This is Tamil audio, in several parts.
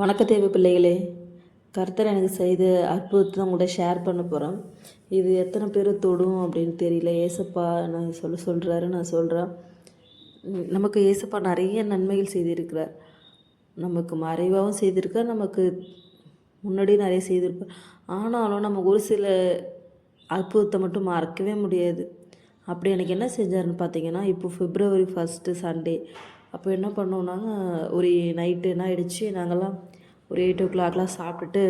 வணக்க தேவை பிள்ளைகளே கர்த்தர் எனக்கு செய்த அற்புதத்தை உங்கள்கிட்ட ஷேர் பண்ண போகிறேன் இது எத்தனை பேர் தொடும் அப்படின்னு தெரியல. ஏசப்பா நான் சொல்ல சொல்கிறாரு நான் சொல்கிறேன் நமக்கு ஏசப்பா நிறைய நன்மைகள் செய்திருக்கிறார். நமக்கு மறைவாகவும் செய்திருக்கார். நமக்கு முன்னாடி நிறைய செய்திருப்பார். ஆனாலும் நம்ம ஒரு சில அற்புதத்தை மட்டும் மறக்கவே முடியாது. அப்படி எனக்கு என்ன செஞ்சாருன்னு பார்த்தீங்கன்னா இப்போ பிப்ரவரி ஃபஸ்ட்டு சண்டே அப்போ என்ன பண்ணோம்னா ஒரு நைட்டு என்ன ஆகிடுச்சு நாங்கள்லாம் ஒரு எயிட் ஓ கிளாக்லாம் சாப்பிட்டுட்டு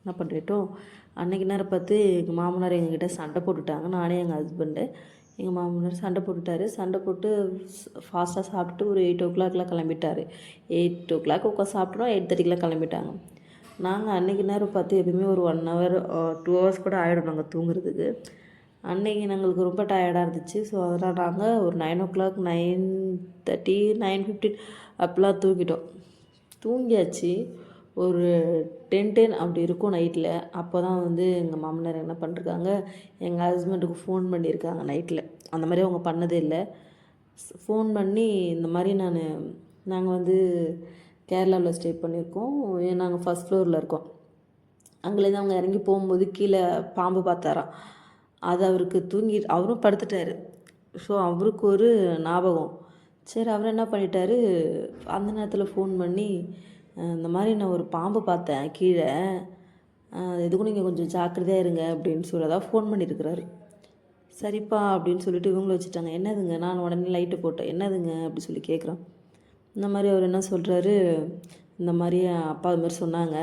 என்ன பண்ணிட்டோம் அன்றைக்கி நேரம் பார்த்து எங்கள் மாமனார் எங்ககிட்ட சண்டை போட்டுட்டாங்க. நானே எங்கள் ஹஸ்பண்டு எங்கள் மாமனார் சண்டை போட்டுட்டார். சண்டை போட்டு ஃபாஸ்ட்டாக சாப்பிட்டு ஒரு எயிட் ஓ கிளாக்லாம் கிளம்பிட்டார். எயிட் ஓ கிளாக் உட்காந்து சாப்பிட்டோம் எயிட் தேர்ட்டிக்கெலாம் கிளம்பிட்டாங்க. நாங்கள் அன்றைக்கி நேரம் பார்த்து எப்பயுமே ஒரு ஒன் ஹவர் டூ ஹவர்ஸ் கூட ஆகிடும் நாங்கள் தூங்குறதுக்கு. அன்னைக்கு எங்களுக்கு ரொம்ப டயர்டாக இருந்துச்சு. ஸோ அதனால் நாங்கள் ஒரு nine o'clock nine thirty nine fifteen அப்படிலாம் தூங்கிட்டோம். தூங்கியாச்சு. ஒரு டென் டென் அப்படி இருக்கும் நைட்டில் அப்போ தான் வந்து எங்கள் மாமனார் என்ன பண்ணிருக்காங்க எங்கள் ஹஸ்பண்டுக்கு ஃபோன் பண்ணியிருக்காங்க நைட்டில் அந்த மாதிரி அவங்க பண்ணதே இல்லை. ஃபோன் பண்ணி இந்த மாதிரி நான் நாங்கள் வந்து கேரளாவில் ஸ்டே பண்ணியிருக்கோம் நாங்கள் ஃபஸ்ட் ஃப்ளோரில் இருக்கோம். அங்கேருந்து அவங்க இறங்கி போகும்போது கீழே பாம்பு பார்த்தாராம். அது அவருக்கு தூங்கி அவரும் படுத்துட்டாரு. ஸோ அவருக்கு ஒரு ஞாபகம். சரி அவர் என்ன பண்ணிட்டாரு? அந்த நேரத்தில் ஃபோன் பண்ணி இந்த மாதிரி நான் ஒரு பாம்பு பார்த்தேன் கீழே. எதுக்கும் நீங்கள் கொஞ்சம் ஜாக்கிரதையாக இருங்க அப்படின்னு சொல்லதான் ஃபோன் பண்ணியிருக்கிறாரு சரிப்பா அப்படின்னு சொல்லிட்டு இவங்களும் வச்சுட்டாங்க. என்னதுங்க? நான் உடனே லைட்டு போட்டேன். என்னதுங்க? அப்படி சொல்லி கேட்குறான் இந்த மாதிரி அவர் என்ன சொல்கிறாரு இந்த மாதிரி அப்பா இது மாதிரி சொன்னாங்க.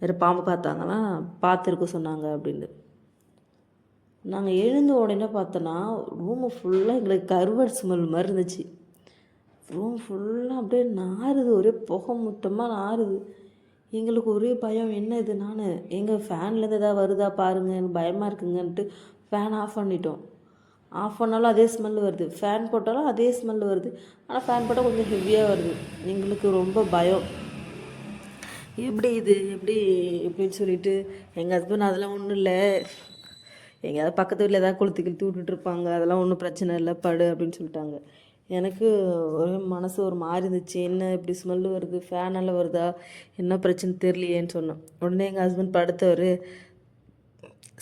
வேறு பாம்பு பார்த்தாங்கன்னா பார்த்துருக்க சொன்னாங்க அப்படின்னு. நாங்கள் எழுந்த உடனே பார்த்தோன்னா ரூமு ஃபுல்லாக எங்களுக்கு கருவாடு ஸ்மெல் மாதிரி இருந்துச்சு. ரூம் ஃபுல்லாக அப்படியே நாறுது ஒரே புகை மூட்டமாக நாறுது. எங்களுக்கு ஒரே பயம் என்ன இது நான்? எங்கள் ஃபேன்லேருந்து எதாவது வருதா பாருங்க எனக்கு பயமாக இருக்குங்கன்ட்டு ஃபேன் ஆஃப் பண்ணிட்டோம். ஆஃப் பண்ணாலும் அதே ஸ்மெல் வருது. ஃபேன் போட்டாலும் அதே ஸ்மெல் வருது. ஆனால் ஃபேன் போட்டால் கொஞ்சம் ஹெவியாக வருது. எங்களுக்கு ரொம்ப பயம். எப்படி இது? எப்படி? எப்படின்னு சொல்லிட்டு எங்கள் ஹஸ்பண்ட் அதெல்லாம் ஒன்றும் இல்லை. எங்கேயாவது பக்கத்து வீட்டில் ஏதாவது கொளுத்து கிழத்து விட்டுட்ருப்பாங்க அதெல்லாம் ஒன்றும் பிரச்சனை இல்லை படு அப்படின்னு சொல்லிட்டாங்க. எனக்கு ஒரே மனசு ஒரு மாதிரி இருந்துச்சு. என்ன இப்படி ஸ்மெல்லு வருது ஃபேனால் வருதா என்ன பிரச்சனை தெரியலையேன்னு சொன்னேன். உடனே எங்கள் ஹஸ்பண்ட் படுத்தவர்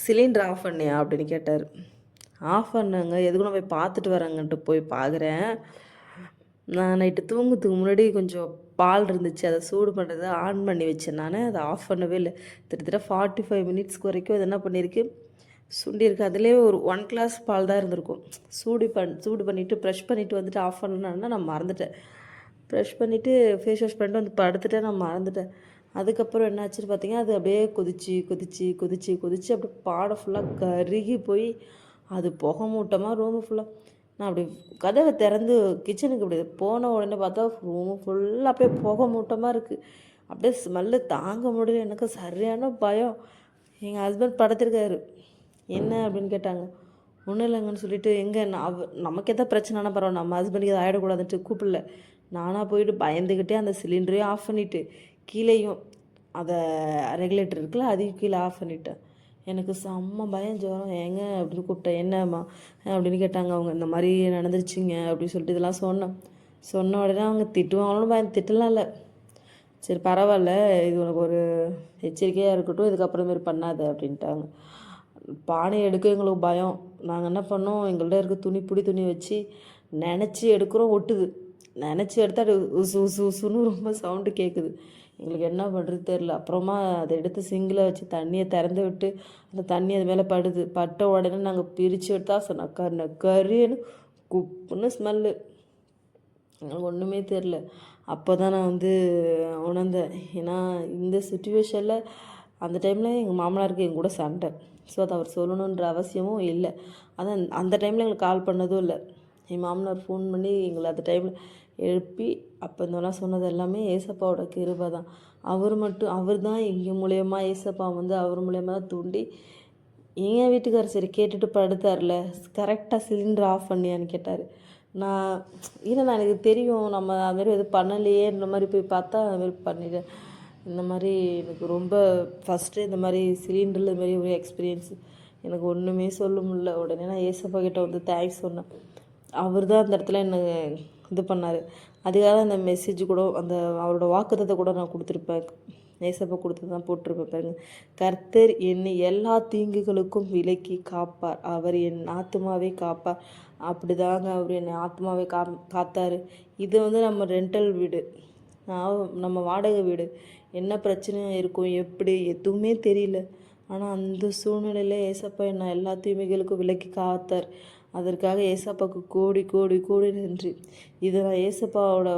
சிலிண்டர் ஆஃப் பண்ணியா? அப்படின்னு கேட்டார். ஆஃப் பண்ணாங்க. எதுக்கும் நான் போய் பார்த்துட்டு வரேங்கன்ட்டு போய் பார்க்குறேன். நான் நைட்டு தூங்குறதுக்கு முன்னாடி கொஞ்சம் பால் இருந்துச்சு. அதை சூடு பண்ணுறதை ஆன் பண்ணி வச்சேன். நான் அதை ஆஃப் பண்ணவே இல்லை. கிட்டத்தட்ட ஃபார்ட்டி ஃபைவ் மினிட்ஸ்க்கு வரைக்கும் அது என்ன பண்ணியிருக்கு சுண்டியிருக்கு அதுலேயே ஒரு ஒன் கிளாஸ் பால் தான் இருந்திருக்கும். சூடு பண் சூடு பண்ணிவிட்டு ப்ரெஷ் பண்ணிவிட்டு வந்துட்டு ஆஃப் பண்ணணும்னா நான் மறந்துட்டேன். ப்ரெஷ் பண்ணிவிட்டு ஃபேஸ் வாஷ் பண்ணிட்டு வந்து படுத்துட்டேன் நான் மறந்துட்டேன். அதுக்கப்புறம் என்னாச்சுன்னு பார்த்தீங்கன்னா அது அப்படியே கொதிச்சு கொதிச்சு கொதிச்சு கொதிச்சு அப்படியே பாடை ஃபுல்லாக கருகி போய் அது புகை மூட்டமாக ரூமு ஃபுல்லாக நான் அப்படி கதவை திறந்து கிச்சனுக்கு அப்படி போன உடனே பார்த்தா ரூமு ஃபுல்லாக அப்படியே புகை மூட்டமாக இருக்குது அப்படியே ஸ்மெல்லு தாங்க முடியல. எனக்கு சரியான பயம். எங்கள் ஹஸ்பண்ட் படுத்திருக்காரு. என்ன அப்படின்னு கேட்டாங்க. ஒன்றும் இல்லைங்கன்னு சொல்லிட்டு எங்கே நான் நமக்கு எதாவது பிரச்சனைனா பரவாயில்ல நம்ம ஹஸ்பண்டுக்கு எதாவது ஆகிடக்கூடாதுன்ட்டு கூப்பிடல. நானாக போயிட்டு பயந்துக்கிட்டே அந்த சிலிண்டரையும் ஆஃப் பண்ணிவிட்டு கீழேயும் அதை ரெகுலேட்டர் இருக்குல்ல அதையும் கீழே ஆஃப் பண்ணிட்டேன். எனக்கு செம்ம பயம் ஜுரம். ஏங்க அப்படின்னு கூப்பிட்டேன் என்னம்மா? அப்படின்னு கேட்டாங்க. அவங்க இந்த மாதிரி நடந்துருச்சுங்க அப்படின்னு சொல்லிட்டு இதெல்லாம் சொன்னேன். சொன்ன உடனே அவங்க திட்டுவாங்களும் பயம் திட்டலாம் இல்லை. சரி பரவாயில்ல இது உனக்கு ஒரு எச்சரிக்கையாக இருக்கட்டும் இதுக்கப்புறமேரி பண்ணாத அப்படின்ட்டாங்க. பானை எடுக்க எங்களுக்கு பயம். நாங்கள் என்ன பண்ணோம்? எங்கள்கிட்ட இருக்க துணி பிடி துணி வச்சு நினச்சி எடுக்கிறோம் ஒட்டுது. நினச்சி எடுத்தால் உசு உசு உசுன்னு ரொம்ப சவுண்டு கேட்குது எங்களுக்கு என்ன பண்ணுறது தெரில அப்புறமா அதை எடுத்து சிங்கில் வச்சு தண்ணியை திறந்து விட்டு அந்த தண்ணி அது மேலே படுது. பட்ட உடனே நாங்கள் பிரித்து எடுத்தா சொன்ன கரு கறின்னு குப்புன்னு ஸ்மெல்லு எங்களுக்கு ஒன்றுமே தெரில அப்போ தான் நான் வந்து உணர்ந்தேன். ஏன்னா இந்த சுச்சுவேஷனில் அந்த டைமில் எங்கள் மாமனாருக்கு என் கூட சண்டை. ஸோ அதை அவர் சொல்லணுன்ற அவசியமும் இல்லை. அதான் அந்த டைமில் எங்களுக்கு கால் பண்ணதும் இல்லை. என் மாமனார் ஃபோன் பண்ணி எங்களை அந்த டைமில் எழுப்பி அப்போ இந்தலாம் சொன்னது எல்லாமே ஏசப்பாவோட கிருபை தான். அவர் மட்டும் அவர் தான் எங்கள் மூலயமா ஏசப்பா வந்து அவர் மூலயமா தான் தூண்டி என் வீட்டுக்காரர் சரி கேட்டுட்டு படுத்தார்ல கரெக்டாக சிலிண்டர் ஆஃப் பண்ணியான்னு கேட்டார். நான் இல்லை நான் எனக்கு தெரியும் நம்ம அதுமாரி எதுவும் பண்ணலையே இந்த மாதிரி போய் பார்த்தா அதுமாரி மாதிரி பண்ணிட்டேன். இந்த மாதிரி எனக்கு ரொம்ப ஃபஸ்ட்டு இந்த மாதிரி சிலிண்டரில் இந்த மாதிரி ஒரு எக்ஸ்பீரியன்ஸ் எனக்கு ஒன்றுமே சொல்ல முடில உடனே நான் ஏசப்பா கிட்ட வந்து தேங்க்ஸ் சொன்னேன். அவர் தான் அந்த இடத்துல என்ன இது பண்ணார். அதுக்காக அந்த மெசேஜ் கூட அந்த அவரோட வாக்குத்தத்தை கூட நான் கொடுத்துருப்பேன். ஏசப்பா கொடுத்து தான் போட்டிருப்பேன் பாருங்க. கர்த்தர் என்னை எல்லா தீங்குகளுக்கும் விலக்கி காப்பார். அவர் என் ஆத்மாவே காப்பார். அப்படிதாங்க அவர் என்னை ஆத்மாவே கா காத்தார். இது வந்து நம்ம ரெண்டல் வீடு. நான் நம்ம வாடகை வீடு. என்ன பிரச்சனை இருக்கும் எப்படி எதுவுமே தெரியல. ஆனால் அந்த சூழ்நிலையில் ஏசப்பா என்ன எல்லா தீமைகளுக்கும் விலக்கி காத்தார். அதற்காக ஏசப்பாவுக்கு கோடி கோடி கோடி நன்றி. இதை நான் ஏசப்பாவோட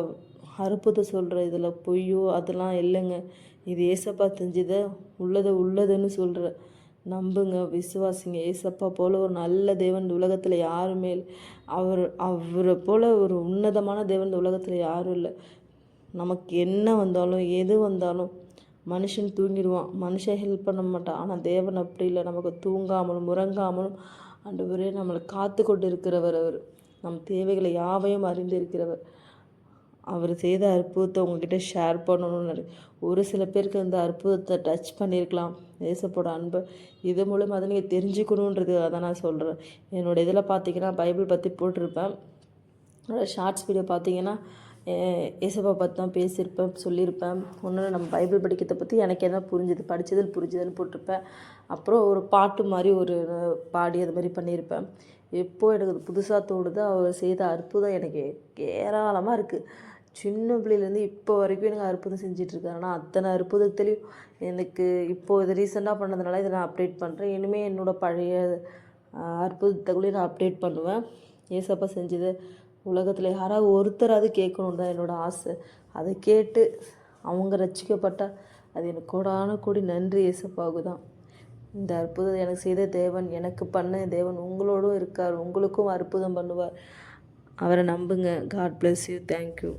அற்புதத்தை சொல்கிறேன் இதில் பொய்யோ அதெல்லாம் இல்லைங்க. இது ஏசப்பா செஞ்சதை உள்ளதை உள்ளதுன்னு சொல்கிறேன் நம்புங்க விசுவாசிங்க. ஏசப்பா போல் ஒரு நல்ல தேவன் இந்த உலகத்தில் யாருமே இல்லை. அவர் அவரை போல் ஒரு உன்னதமான தேவன் இந்த உலகத்தில் யாரும் இல்லை. நமக்கு என்ன வந்தாலும் எது வந்தாலும் மனுஷன் தூங்கிடுவான். மனுஷன் ஹெல்ப் பண்ண மாட்டான். ஆனால் தேவன் அப்படி இல்லை. நமக்கு தூங்காமலும் முறங்காமலும் ஆண்டவரே நம்மளை காத்து கொண்டு இருக்கிறவர் அவர். நம் தேவைகளை யாவையும் அறிந்து இருக்கிறவர். அவர் செய்த அற்புதத்தை உங்ககிட்ட ஷேர் பண்ணணும்னு ஒரு சில பேருக்கு அந்த அற்புதத்தை டச் பண்ணியிருக்கலாம் ஏசப்போட அன்பை. இது மூலமா அதை நீங்கள் தெரிஞ்சுக்கணுன்றது அதை நான் சொல்கிறேன் என்னோடய இதில் பார்த்தீங்கன்னா பைபிள் பற்றி போட்டிருப்பேன். ஷார்ட்ஸ் வீடியோ பார்த்தீங்கன்னா ஏ- ஏசப்பா பற்றி தான் பேசியிருப்பேன் சொல்லியிருப்பேன். ஒன்று நம்ம பைபிள் படிக்கிறத பற்றி எனக்கு என்ன புரிஞ்சுது. படித்ததில் புரிஞ்சுதுன்னு போட்டிருப்பேன். அப்புறம் ஒரு பாட்டு மாதிரி ஒரு பாடி அது மாதிரி பண்ணியிருப்பேன். எப்போது எனக்கு அது புதுசாக தோணுதோ அவர் செய்த அற்புதம் எனக்கு ஏராளமாக இருக்குது சின்ன பிள்ளையிலேருந்து இப்போ வரைக்கும் எனக்கு அற்புதம் செஞ்சிட்ருக்காரு. ஆனால் அத்தனை அற்புதத்துலேயும் எனக்கு இப்போது இது ரீசெண்டாக பண்ணதுனால இதை நான் அப்டேட் பண்ணுறேன் இனிமேல் என்னோட பழைய அற்புதத்தை கூட நான் அப்டேட் பண்ணுவேன். ஏசப்பா செஞ்சது உலகத்தில் யாராவது ஒருத்தராவது கேட்கணும் தான் என்னோட ஆசை. அதை கேட்டு அவங்க ரட்சிக்கப்பட்டால் அது எனக்கு கோடான கோடி நன்றி இயேசப்பாகு தான் இந்த அற்புதம் எனக்கு செய்த தேவன் எனக்கு பண்ண தேவன் உங்களோடும் இருக்கார் உங்களுக்கும் அற்புதம் பண்ணுவார். அவரை நம்புங்க. God bless you thank you